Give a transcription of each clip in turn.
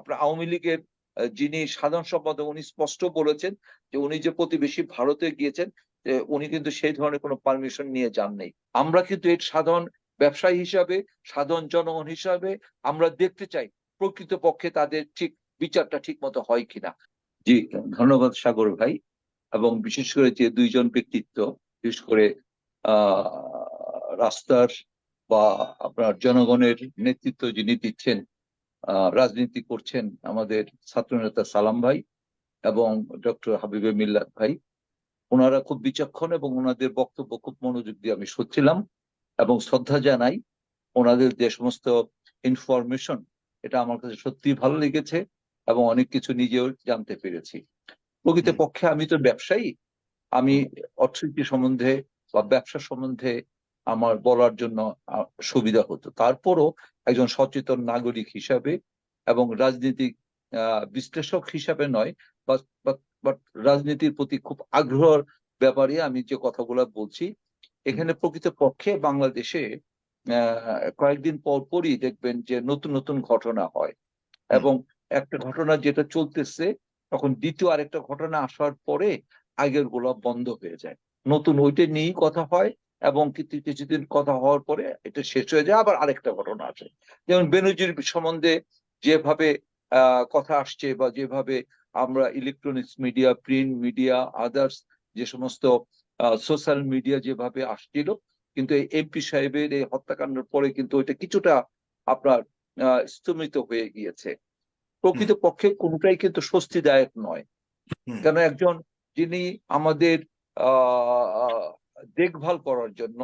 আপনার আওয়ামী লীগের যিনি সাধারণ সম্পাদক, উনি স্পষ্ট বলেছেন যে উনি যে প্রতিবেশী ভারতে গিয়েছেন উনি কিন্তু সেই ধরনের কোনো পারমিশন নিয়ে যান নাই আমরা কিন্তু এর সাধারণ ব্যবসায়ী হিসাবে, সাধারণ জনগণ হিসাবে আমরা দেখতে চাই প্রকৃত পক্ষে তাদের ঠিক বিচারটা ঠিক মতো হয় কিনা। জি, ধন্যবাদ সাগর ভাই। এবং বিশেষ করে যে দুইজন ব্যক্তিত্ব, বিশেষ করে রাস্তার বা আপনার জনগণের নেতৃত্ব যিনি দিচ্ছেন রাজনীতি করছেন আমাদের ছাত্রনেতা সালাম ভাই এবং ডক্টর হাবিবে মিল্লাত ভাই। ওনারা খুব বিচক্ষণ এবং ওনাদের বক্তব্য খুব মনোযোগ দিয়ে আমি শুনছিলাম এবং শ্রদ্ধা জানাই ওনাদের যে সমস্ত ইনফরমেশন এটা আমার কাছে সত্যি ভালো লেগেছে এবং অনেক কিছু নিজেও জানতে পেরেছি। প্রকৃতপক্ষে আমি তো ব্যবসায়ী, আমি অর্থনীতি সম্বন্ধে বা ব্যবসা সম্বন্ধে আমার বলার জন্য সুবিধা হতো। তারপরও একজন সচেতন নাগরিক হিসাবে এবং রাজনীতিক বিশ্লেষক হিসাবে নয় বাট রাজনীতির প্রতি খুব আগ্রহের ব্যাপারে আমি যে কথাগুলো বলছি এখানে প্রকৃত পক্ষে বাংলাদেশে আহ, কয়েকদিন পর পরই দেখবেন যে নতুন নতুন ঘটনা হয়। এবং একটা ঘটনা যেটা চলতেছে তখন দ্বিতীয় আরেকটা ঘটনা আসার পরে আগেরগুলা বন্ধ হয়ে যায়। নতুন ওইটা নিয়েই কথা হয় এবং কিছু কিছুদিন কথা হওয়ার পরে এটা শেষ হয়ে যায় আবার আরেকটা ঘটনা আসে। যেমন বেনজির সম্বন্ধে যেভাবে কথা আসছে বা যেভাবে আমরা electronics media print media others যে সমস্ত সোশ্যাল মিডিয়া যেভাবে আসছিল কিন্তু এই এমপি সাহেবের এই হত্যাকাণ্ডের পরে কিন্তু ওইটা কিছুটা আপনার আহ স্তমিত হয়ে গিয়েছে। প্রকৃত পক্ষে কোনটাই কিন্তু স্বস্তিদায়ক নয়। কেন একজন যিনি আমাদের আহ দেখভাল করার জন্য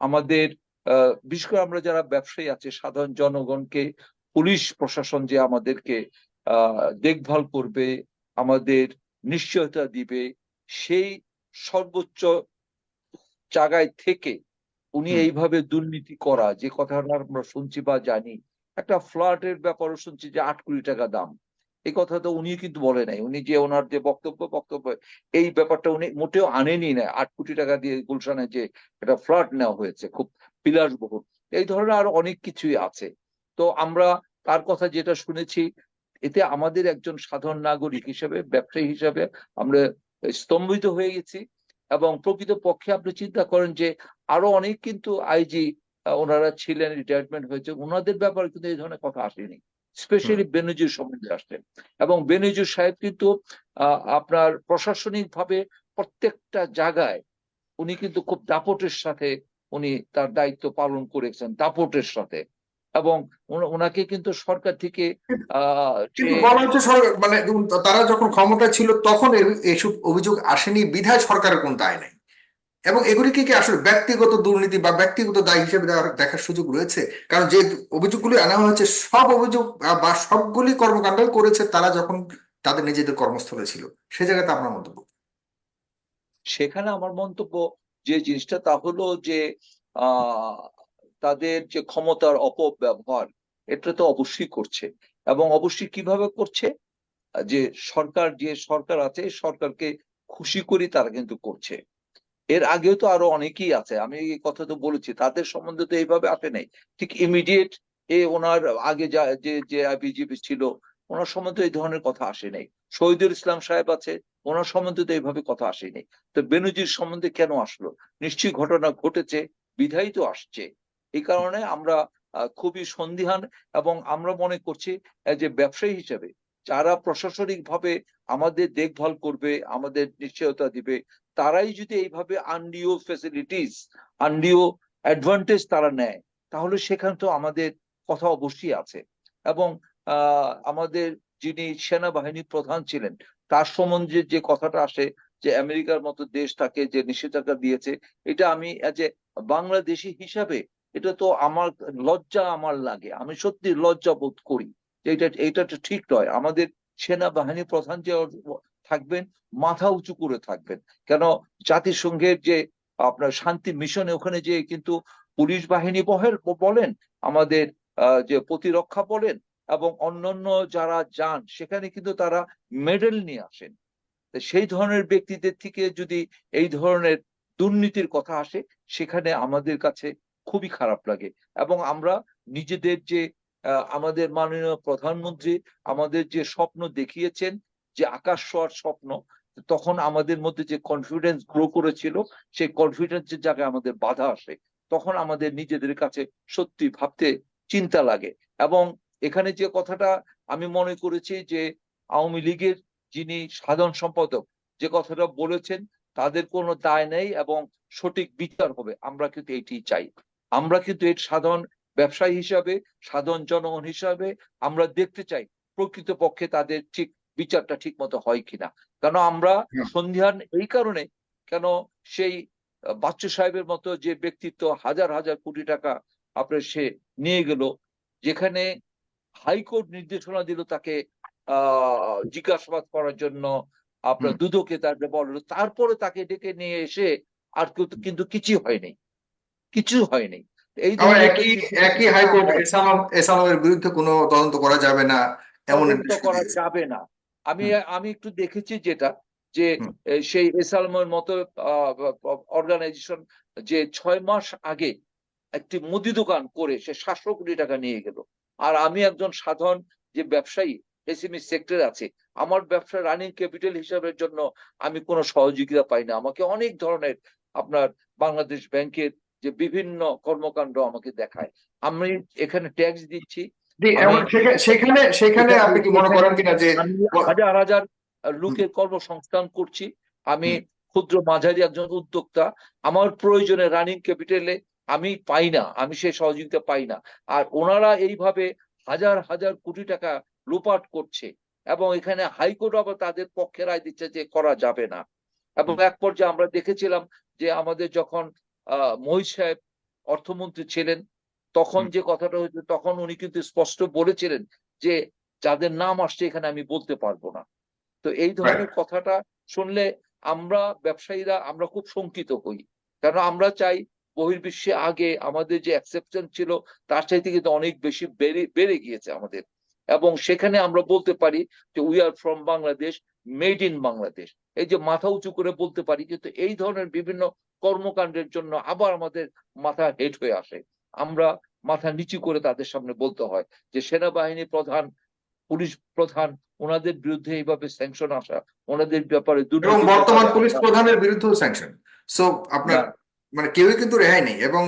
আমাদের আহ বিশেষ করে আমরা যারা ব্যবসায়ী আছে সাধারণ জনগণকে পুলিশ প্রশাসন যে আমাদেরকে দেখভাল করবে আমাদের নিশ্চয়তা দিবে সেই সর্বোচ্চ জায়গায় থেকে উনি এইভাবে দুর্নীতি করা যে কথাটা আমরা শুনছি বা জানি একটা ফ্ল্যাটের ব্যাপারও শুনছি যে আট কোটি টাকা দাম। এই কথা তো উনি কিন্তু বলে নাই। উনি যে ওনার যে বক্তব্য বক্তব্য, এই ব্যাপারটা উনি মোটেও আনেনি না। আট কোটি টাকা দিয়ে গুলশানে যে একটা ফ্ল্যাট নেওয়া হয়েছে, খুব বিলাসবহুল। এই ধরনের আরও অনেক কিছুই আছে। তো আমরা তার কথা যেটা শুনেছি, এতে আমাদের একজন সাধারণ নাগরিক হিসেবে, ব্যবসায়ী হিসেবে আমরা স্তম্ভিত হয়ে গেছি এবং প্রকৃত পক্ষে আপনি চিন্তা করেন যে আরও অনেক কিন্তু আইজি ওনারা ছিলেন, রিটায়ারমেন্ট হয়েছে। ওনাদের ব্যাপারে কিন্তু এই ধরনের কথা আসেনি। স্পেশালি বেনজির সম্বন্ধে আসছেন এবং বেনজির সাহেব কিন্তু আপনার প্রশাসনিক ভাবে প্রত্যেকটা জায়গায় উনি কিন্তু খুব দাপটের সাথে উনি তার দায়িত্ব পালন করেছেন দাপটের সাথে। এবং ওনাকে কিন্তু সরকার থেকে মানে তারা যখন ক্ষমতা ছিল তখন এসব অভিযোগ আসেনি বিধায় সরকারের কোন দায় নেই। এবং এগুলিকে কি আসলে ব্যক্তিগত দুর্নীতি বা ব্যক্তিগত দায় হিসেবে দেখার সুযোগ রয়েছে? কারণ যে অভিযোগগুলি আনা হয়েছে, সব অভিযোগ বা সবগুলি কর্মকাণ্ড করেছে তারা যখন তাদের নিজেদের কর্মস্থলে ছিল। সে জায়গাতে আপনার মন্তব্য? সেখানে আমার মন্তব্য যে জিনিসটা তা হলো যে তাদের যে ক্ষমতার অপব্যবহার, এটা তো অবশ্যই করছে। এবং অবশ্যই কীভাবে করছে? যে সরকার যে সরকার আছে, সরকারকে খুশি করি তারা কিন্তু করছে। এর আগেও তো আরও অনেকেই আছে, আমি এই কথা তো বলেছি, তাদের সম্বন্ধে তো এইভাবে আসে নাই। ঠিক ইমিডিয়েট এ ওনার আগে যা, যে যে বিজেপি ছিল, ওনার সম্বন্ধে এই ধরনের কথা আসে নাই। শহীদুল ইসলাম সাহেব আছে, ওনার সম্বন্ধে তো এইভাবে কথা আসেনি তো বেনজির সম্বন্ধে কেন আসলো? নিশ্চয়ই ঘটনা ঘটেছে বিধায়ী তো আসছে। এই কারণে আমরা খুবই সন্দিহান এবং আমরা মনে করছি যে ব্যবসায়ী হিসেবে যারা প্রশাসনিক ভাবে আমাদের দেখভাল করবে, আমাদের নিশ্চয়তা দিবে তারাই যদি এইভাবে আনডিও ফেসিলিটিস আনডিও অ্যাডভান্টেজ তারা নেয়, তাহলে সেখানে তো আমাদের কথা অবশ্যই আছে। এবং আমাদের যিনি সেনাবাহিনী প্রধান ছিলেন, তার সম্বন্ধে যে কথাটা আসে যে আমেরিকার মতো দেশ তাকে যে নিষেধাজ্ঞা দিয়েছে, এটা আমি এ বাংলাদেশি হিসাবে, এটা তো আমার লজ্জা আমার লাগে। আমি সত্যি লজ্জা বোধ করি এটা এটা তো ঠিক নয়। আমাদের সেনাবাহিনী প্রধান যে থাকবেন, মাথা উঁচু করে থাকবেন। কেন? জাতিসংঘের যে আপনার শান্তি মিশনে ওখানে যে কিন্তু পুলিশ বাহিনী বহের, বলেন, আমাদের যে প্রতিরক্ষা বলেন এবং অন্যান্য যারা যান, সেখানে কিন্তু তারা মেডেল নিয়ে আসেন। সেই ধরনের ব্যক্তিদের থেকে যদি এই ধরনের দুর্নীতির কথা আসে, সেখানে আমাদের কাছে খুবই খারাপ লাগে। এবং আমরা নিজেদের যে আমাদের মাননীয় প্রধানমন্ত্রী আমাদের যে স্বপ্ন দেখিয়েছেন যে আকাশ ছোঁয়ার স্বপ্ন, তখন আমাদের মধ্যে যে কনফিডেন্স গ্রো করেছিল, সেই কনফিডেন্সের জায়গায় আমাদের বাধা আসে। তখন আমাদের নিজেদের কাছে সত্যি ভাবতে চিন্তা লাগে। এবং এখানে যে কথাটা আমি মনে করেছি যে আওয়ামী লীগের যিনি সাধারণ সম্পাদক, যে কথাটা বলেছেন, তাদের কোনো দায় নেই এবং সঠিক বিচার হবে। আমরা কিন্তু এটি চাই। আমরা কিন্তু এর সাধারণ ব্যবসায়ী হিসাবে, সাধারণ জনগণ হিসাবে আমরা দেখতে চাই, প্রকৃতপক্ষে তাদের ঠিক বিচারটা ঠিক মতো হয় কিনা। কেন আমরা সন্ধিহান এই কারণে কেন সেই বাচ্চু সাহেবের মতো যে ব্যক্তিত্ব হাজার হাজার কোটি টাকা আপনার সে নিয়ে গেল যেখানে হাইকোর্ট নির্দেশনা দিল তাকে আহ জিজ্ঞাসাবাদ করার জন্য আপনার। দুদকে তার বলল তারপরে তাকে ডেকে নিয়ে এসে আর কিন্তু কিন্তু কিছু হয়নি। কিছু হয়নি। এই ধরনের একই একই হাইকোর্ট এসালামের বিরুদ্ধে কোনো তদন্ত করা যাবে না এমন করা যাবে না। আমি আমি একটু দেখেছি যেটা যে সেই এসালমের মতো অর্গানাইজেশন যে ছয় মাস আগে একটি মুদি দোকান করে সে সাতশো কোটি টাকা নিয়ে গেল। আর আমি একজন সাধারণ যে ব্যবসায়ী এসএমই সেক্টর আছে আমার ব্যবসা রানিং ক্যাপিটাল হিসাবের জন্য আমি কোনো সহযোগিতা পাই না। আমাকে অনেক ধরনের আপনার বাংলাদেশ ব্যাংকের যে বিভিন্ন কর্মকাণ্ড আমাকে দেখায়। আমি এখানে ট্যাক্স দিচ্ছি সেখানে সেখানে আপনি কি মনে করেন কিনা যে আমি হাজার হাজার লোকের কর্মসংস্থান করছি। আমি ক্ষুদ্র মাঝারি একজন উদ্যোক্তা। আমার প্রয়োজনে রানিং ক্যাপিটালে আমি পাই না আমি সেই সহযোগিতা পাই না। আর ওনারা এইভাবে হাজার হাজার কোটি টাকা লুপাট করছে এবং এখানে হাইকোর্ট আবার তাদের পক্ষে রায় দিচ্ছে যে করা যাবে না। এবং এক পর্যায়ে আমরা দেখেছিলাম যে আমাদের যখন আহ মহিষ সাহেব অর্থমন্ত্রী ছিলেন তখন যে কথাটা হয়েছে তখন উনি কিন্তু স্পষ্ট বলেছিলেন যে যাদের নাম আসছে এখানে আমি বলতে পারব না। তো এই ধরনের কথাটা শুনলে আমরা ব্যবসায়ীরা আমরা খুব শঙ্কিত হই। কারণ আমরা চাই বহির্বিশ্বে আগে আমাদের যে অ্যাকসেপ্টেন্স ছিল তার চাইতে কিন্তু অনেক বেশি বেড়ে বেড়ে গিয়েছে আমাদের। এবং সেখানে আমরা বলতে পারি যে we are from Bangladesh made in Bangladesh এই যে মাথা উঁচু করে বলতে পারি কিন্তু এই ধরনের বিভিন্ন কর্মকাণ্ডের জন্য আবার আমাদের মাথা হেট হয়ে আসে। আমরা মাথা নিচু করে তাদের সামনে বলতে হয় যে সেনাবাহিনী প্রধান পুলিশ প্রধান ওনাদের বিরুদ্ধে এইভাবে স্যাংশন আসা ওনাদের ব্যাপারে এবং বর্তমান পুলিশ প্রধানের বিরুদ্ধেও স্যাংশন সো আপনার মানে কেউই কিন্তু রেহাই নেই এবং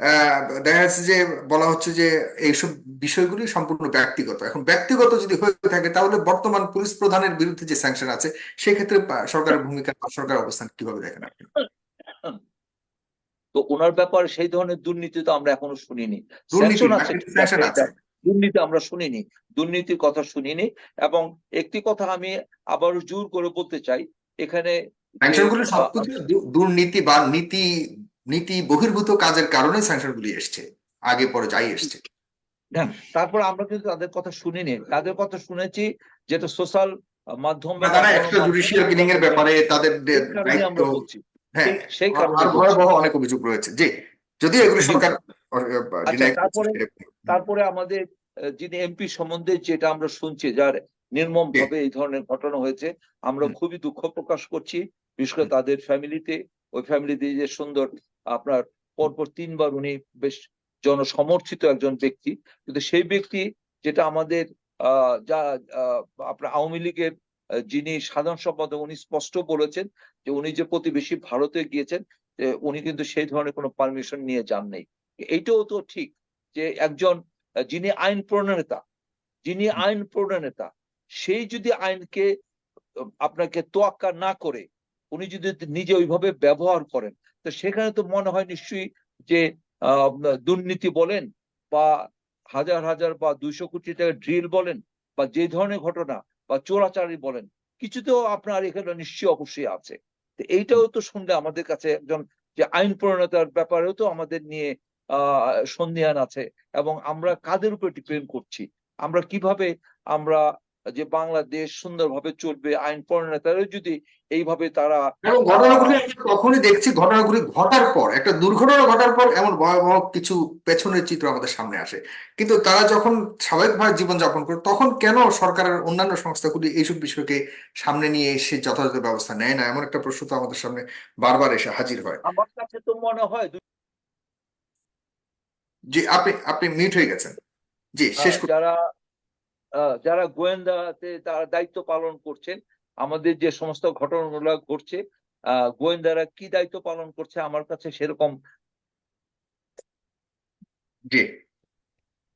আহ, দেখা যাচ্ছে যে বলা হচ্ছে যে এইসব বিষয়গুলি সম্পূর্ণ ব্যক্তিগত। এখন ব্যক্তিগত যদি হয়ে থাকে তাহলে বর্তমান পুলিশ প্রধানের বিরুদ্ধে যে স্যাংশন আছে সেক্ষেত্রে সরকারের ভূমিকা বা সরকারের অবস্থান কীভাবে দেখেন আপনি? তো ওনার ব্যাপারে সেই ধরনের দুর্নীতি তো আমরা এখনও শুনিনি। দুর্নীতি আমরা শুনিনি। দুর্নীতির কথা শুনিনি এবং একটি কথা আমি আবার জোর করে বলতে চাই এখানে দুর্নীতি বা নীতি নীতি বহির্ভূত কাজের কারণে স্যাংশনগুলি এসছে আগে পরে যাই এসছে। তারপর আমরা কিন্তু তাদের কথা শুনিনি। তাদের কথা শুনেছি যেটা সোশ্যাল মাধ্যম তারা এক্সট্রা জুডিশিয়াল কিলিং এর ব্যাপারে তাদের দায়িত্ব হ্যাঁ সেই- কারণে ভয়াবহ অনেক অভিযোগ রয়েছে। জি যদিও এগুলি সরকার আচ্ছা, তারপরে- তারপরে আমাদের যিনি এমপি সম্বন্ধে যেটা আমরা শুনছি যার নির্মম ভাবে এই ধরনের ঘটনা হয়েছে আমরা খুবই দুঃখ প্রকাশ করছি বিশেষ করে তাদের ফ্যামিলিতে। ওই ফ্যামিলিতে যে সুন্দর আপনার পরপর তিনবার উনি বেশ জনসমর্থিত একজন ব্যক্তি। কিন্তু সেই ব্যক্তি যেটা আমাদের আহ যা আহ, আপনার আওয়ামী লীগের যিনি সাধারণ সম্পাদক উনি স্পষ্ট বলেছেন যে উনি যে প্রতিবেশী ভারতে গিয়েছেন উনি কিন্তু সেই ধরনের কোনো পারমিশন নিয়ে যান নাই এইটাও তো ঠিক যে একজন যিনি আইন প্রণেতা যিনি আইন প্রণেতা সেই যদি আইনকে আপনাকে তোয়াক্কা না করে উনি যদি নিজে ওইভাবে ব্যবহার করেন তো সেখানে তো মনে হয় নিশ্চয়ই যে আহ, দুর্নীতি বলেন বা হাজার হাজার বা দুইশো কোটি টাকা ড্রিল বলেন বা যে ধরনের ঘটনা বা চোরাচারি বলেন কিছু তো আপনার এখানে নিশ্চয়ই অবশ্যই আছে। তো এইটাও তো শুনলে আমাদের কাছে একজন যে আইন প্রণয়তার ব্যাপারেও তো আমাদের নিয়ে আহ সন্ধিহান আছে এবং আমরা কাদের উপর ডিপেন্ড করছি? আমরা কীভাবে আমরা যে বাংলাদেশ সুন্দরভাবে চলবে আইন প্রণেতারা যদি এইভাবে তারা ঘটনাগুলি তখনই দেখছি ঘটনাগুলি ঘটার পর একটা দুর্ঘটনা ঘটার পর এমন ভয়াবহ কিছু পেছনের চিত্র আমাদের সামনে আসে। কিন্তু তারা যখন স্বাভাবিকভাবে জীবনযাপন করে তখন কেন সরকারের অন্যান্য সংস্থাগুলি এইসব বিষয়কে সামনে নিয়ে এসে যথাযথ ব্যবস্থা নেয় না? এমন একটা প্রশ্ন তো আমাদের সামনে বারবার এসে হাজির হয়। আমার কাছে তো মনে হয় জি আপনি আপনি মিউট হয়ে গেছেন। জি শেষ করুন। যারা যারা গোয়েন্দাতে তারা দায়িত্ব পালন করছেন আমাদের যে সমস্ত ঘটনাগুলো ঘটছে আহ, গোয়েন্দারা কি দায়িত্ব পালন করছে আমার কাছে সেরকম যে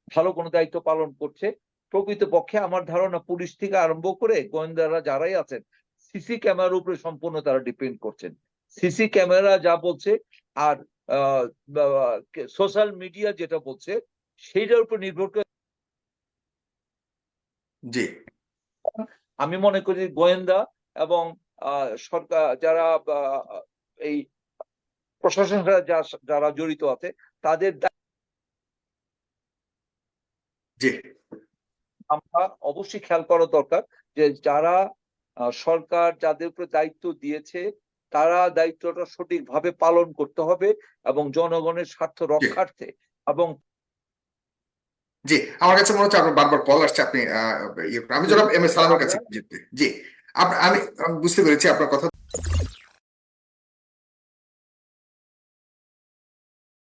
ভালো কোনো দায়িত্ব পালন করছে। প্রকৃতপক্ষে আমার ধারণা পুলিশ থেকে আরম্ভ করে গোয়েন্দারা যারাই আছেন সিসি ক্যামেরার উপরে সম্পূর্ণ তারা ডিপেন্ড করছেন। সিসি ক্যামেরা যা বলছে আর সোশ্যাল মিডিয়া যেটা বলছে সেইটার উপর নির্ভর করে জি। আমি মনে করি গোয়েন্দা এবং সরকার যারা এই প্রশাসন যারা জড়িত আছে তাদের জি। আমরা অবশ্যই খেয়াল করা দরকার যে যারা সরকার যাদের উপরে দায়িত্ব দিয়েছে তারা দায়িত্বটা সঠিকভাবে পালন করতে হবে এবং জনগণের স্বার্থ রক্ষার্থে এবং জি আমার কাছে মনে হচ্ছে আপনার বারবার কল আসছে আপনি আহ, ইয়ে করুন। আমি জনাব এম এস সালামের কাছে জি আমি বুঝতে পেরেছি আপনার কথা